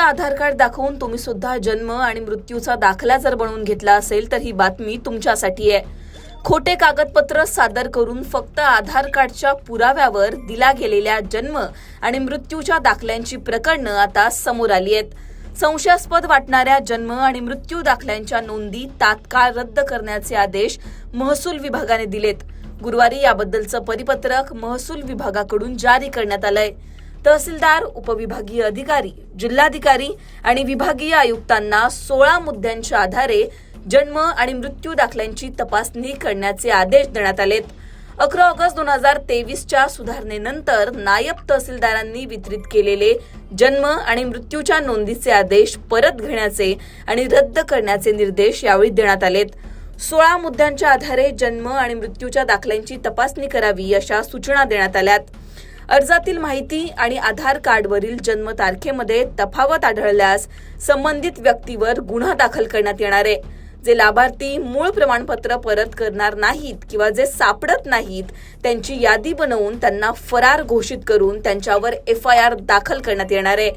आधार card दाखवून तुम्ही सुद्धा जन्म आणि मृत्यूचा दाखला जर बनवून घेतला असेल तर ही बातमी तुमच्यासाठी आहे. खोटे कागदपत्र सादर करून फक्त आधार कार्डच्या पुराव्यावर दिला गेलेल्या जन्म आणि मृत्यूच्या दाखल्यांची प्रकरणं आता समोर आली आहेत. संशयास्पद वाटणाऱ्या जन्म आणि मृत्यू दाखल्यांच्या नोंदी तात्काळ रद्द करण्याचे आदेश महसूल विभागाने दिलेत. गुरुवारी याबद्दलचं परिपत्रक महसूल विभागाकडून जारी करण्यात आलंय. तहसीलदार उपविभागीय अधिकारी जिल्हाधिकारी आणि विभागीय आयुक्तांना सोळा मुद्द्यांच्या आधारे जन्म आणि मृत्यू दाखल्यांची तपासणी करण्याचे आदेश देण्यात आलेत. अकरा ऑगस्ट दोन हजार तेवीसच्या सुधारणेनंतर नायब तहसीलदारांनी वितरित केलेले जन्म आणि मृत्यूच्या नोंदीचे आदेश परत घेण्याचे आणि रद्द करण्याचे निर्देश यावेळी देण्यात आलेत. सोळा मुद्द्यांच्या आधारे जन्म आणि मृत्यूच्या दाखल्यांची तपासणी करावी अशा सूचना देण्यात आल्यात. अर्जातील माहिती आणि आधार कार्डवरील जन्मतारखेमध्ये तफावत आढळल्यास संबंधित व्यक्तीवर गुन्हा दाखल करण्यात येणार आहे. जे लाभार्थी मूळ प्रमाणपत्र परत करणार नाहीत किंवा जे सापडत नाहीत त्यांची यादी बनवून त्यांना फरार घोषित करून त्यांच्यावर एफ आय आर दाखल करण्यात येणार आहे.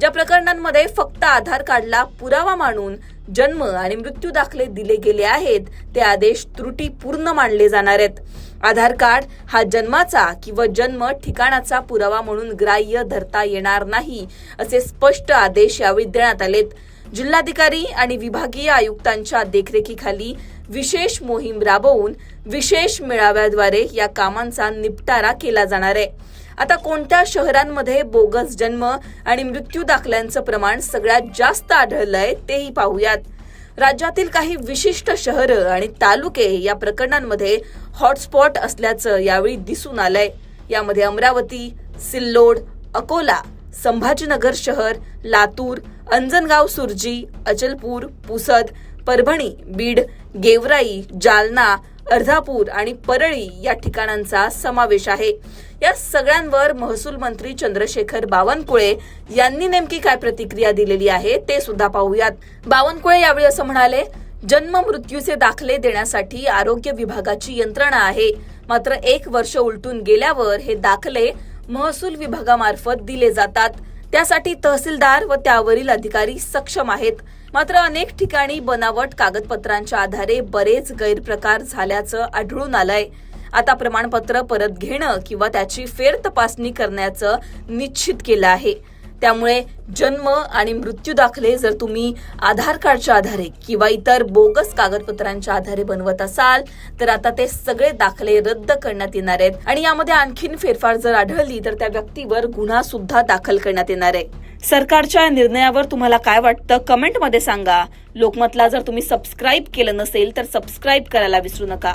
ज्या प्रकरणांमध्ये फक्त आधार कार्डला पुरावा मानून जन्म आणि मृत्यू दाखले दिले गेले आहेत ते आदेश त्रुटीपूर्ण मानले जाणार आहेत. आधार कार्ड हा जन्माचा किंवा जन्म ठिकाणाचा पुरावा म्हणून ग्राह्य धरता येणार नाही असे स्पष्ट आदेश यावेळी देण्यात आलेत. जिल्हाधिकारी आणि विभागीय आयुक्तांच्या देखरेखीखाली विशेष मोहीम राबवून विशेष मेळाव्याद्वारे या कामांचा निपटारा केला जाणार आहे. आता कोणत्या शहरांमध्ये बोगस जन्म आणि मृत्यू दाखल्यांचं प्रमाण सगळ्यात जास्त आढळलंय तेही पाहूयात. राज्यातील काही विशिष्ट शहरं आणि तालुके या प्रकरणांमध्ये हॉटस्पॉट असल्याचं यावेळी दिसून आलंय. यामध्ये अमरावती सिल्लोड अकोला संभाजीनगर शहर लातूर अंजनगाव सुरजी अचलपूर पुसद परभणी बीड गेवराई जालना अर्धापूर आणि परळी या ठिकाणांचा समावेश आहे. या सगळ्यांवर महसूल मंत्री चंद्रशेखर बावनकुळे यांनी नेमकी काय प्रतिक्रिया दिलेली आहे ते सुद्धा पाहूयात. बावनकुळे यावेळी असं म्हणाले जन्म मृत्यूचे दाखले देण्यासाठी आरोग्य विभागाची यंत्रणा आहे. मात्र एक वर्ष उलटून गेल्यावर हे दाखले महसूल विभागामार्फत दिले जातात. त्यासाठी तहसीलदार व त्यावरील अधिकारी सक्षम आहेत. मात्र अनेक ठिकाणी बनावट कागदपत्रांच्या आधारे बरेच गैरप्रकार झाल्याचं आढळून आलंय. आता प्रमाणपत्र परत घेणं किंवा त्याची फेर तपासणी करण्याचं निश्चित केलं आहे. त्यामुळे जन्म आणि मृत्यू दाखले जर तुम्ही आधार कार्डच्या आधारे किंवा इतर बोगस कागदपत्रांच्या आधारे बनवत असाल तर आता ते सगळे दाखले रद्द करण्यात येणार आहेत. आणि यामध्ये आणखीन फेरफार जर आढळली तर त्या व्यक्तीवर गुन्हा सुद्धा दाखल करण्यात येणार आहे. सरकारच्या या निर्णयावर तुम्हाला काय वाटतं? कमेंटमध्ये सांगा. लोकमतला जर तुम्ही सबस्क्राईब केलं नसेल तर सबस्क्राईब करायला विसरू नका.